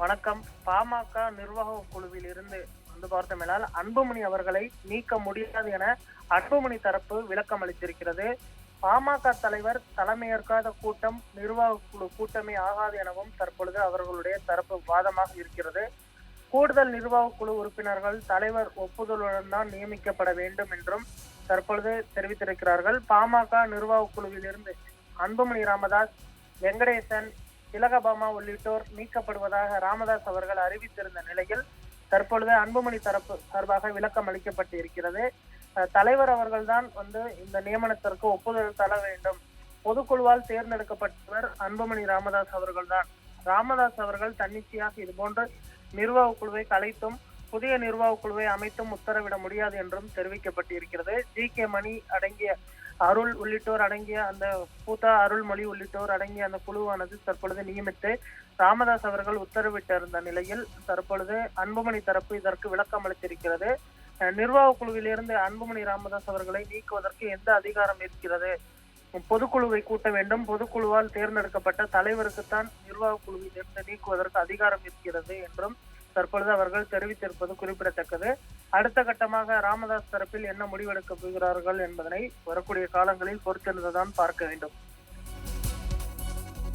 வணக்கம். பாமக நிர்வாக குழுவில் இருந்து வந்து பார்த்தோமேனால் அன்புமணி அவர்களை நீக்க முடியாது என அன்புமணி தரப்பு விளக்கம் அளித்திருக்கிறது. பாமக தலைவர் தலைமையேற்காத கூட்டம் நிர்வாக குழு கூட்டமே ஆகாது எனவும் தற்பொழுது அவர்களுடைய தரப்பு வாதமாக இருக்கிறது. கூடுதல் நிர்வாக குழு உறுப்பினர்கள் தலைவர் ஒப்புதலுடன் தான் நியமிக்கப்பட வேண்டும் என்றும் தற்பொழுது தெரிவித்திருக்கிறார்கள். பாமக நிர்வாக குழுவில் இருந்து அன்புமணி ராமதாஸ் வெங்கடேசன் திலகபாமா உள்ளிட்டோர் நீக்கப்படுவதாக ராமதாஸ் அவர்கள் அறிவித்திருந்த நிலையில் தற்பொழுது அன்புமணி தரப்பு சார்பாக விளக்கம் அளிக்கப்பட்டு இருக்கிறது தலைவர் அவர்கள்தான் வந்து இந்த நியமனத்திற்கு ஒப்புதல் தர வேண்டும். பொதுக்குழுவால் தேர்ந்தெடுக்கப்பட்டவர் அன்புமணி ராமதாஸ் அவர்கள்தான். ராமதாஸ் அவர்கள் தன்னிச்சையாக இது போன்ற நிர்வாக குழுவை கலைத்தும் புதிய நிர்வாக குழுவை அமைத்தும் உத்தரவிட முடியாது என்றும் தெரிவிக்கப்பட்டிருக்கிறது. ஜி கே மணி அடங்கிய அருள் உள்ளிட்டோர் அடங்கிய அந்த பூதா அருள்மொழி உள்ளிட்டோர் அடங்கிய அந்த குழுவானது தற்பொழுது நியமித்து ராமதாஸ் அவர்கள் உத்தரவிட்டிருந்த நிலையில் தற்பொழுது அன்புமணி தரப்பு இதற்கு விளக்கம் அளித்திருக்கிறது. நிர்வாக குழுவிலிருந்து அன்புமணி ராமதாஸ் அவர்களை நீக்குவதற்கு எந்த அதிகாரம் இருக்கிறது? பொதுக்குழுவை கூட்ட வேண்டும். பொதுக்குழுவால் தேர்ந்தெடுக்கப்பட்ட தலைவருக்குத்தான் நிர்வாக குழுவில் இருந்து நீக்குவதற்கு அதிகாரம் இருக்கிறது என்றும் தற்பொழுது அவர்கள் தெரிவித்திருப்பது குறிப்பிடத்தக்கது. அடுத்த கட்டமாக ராமதாஸ் தரப்பில் என்ன முடிவெடுக்க போகிறார்கள் என்பதனை வரக்கூடிய காலங்களில் பொறுத்திருந்துதான் பார்க்க வேண்டும்.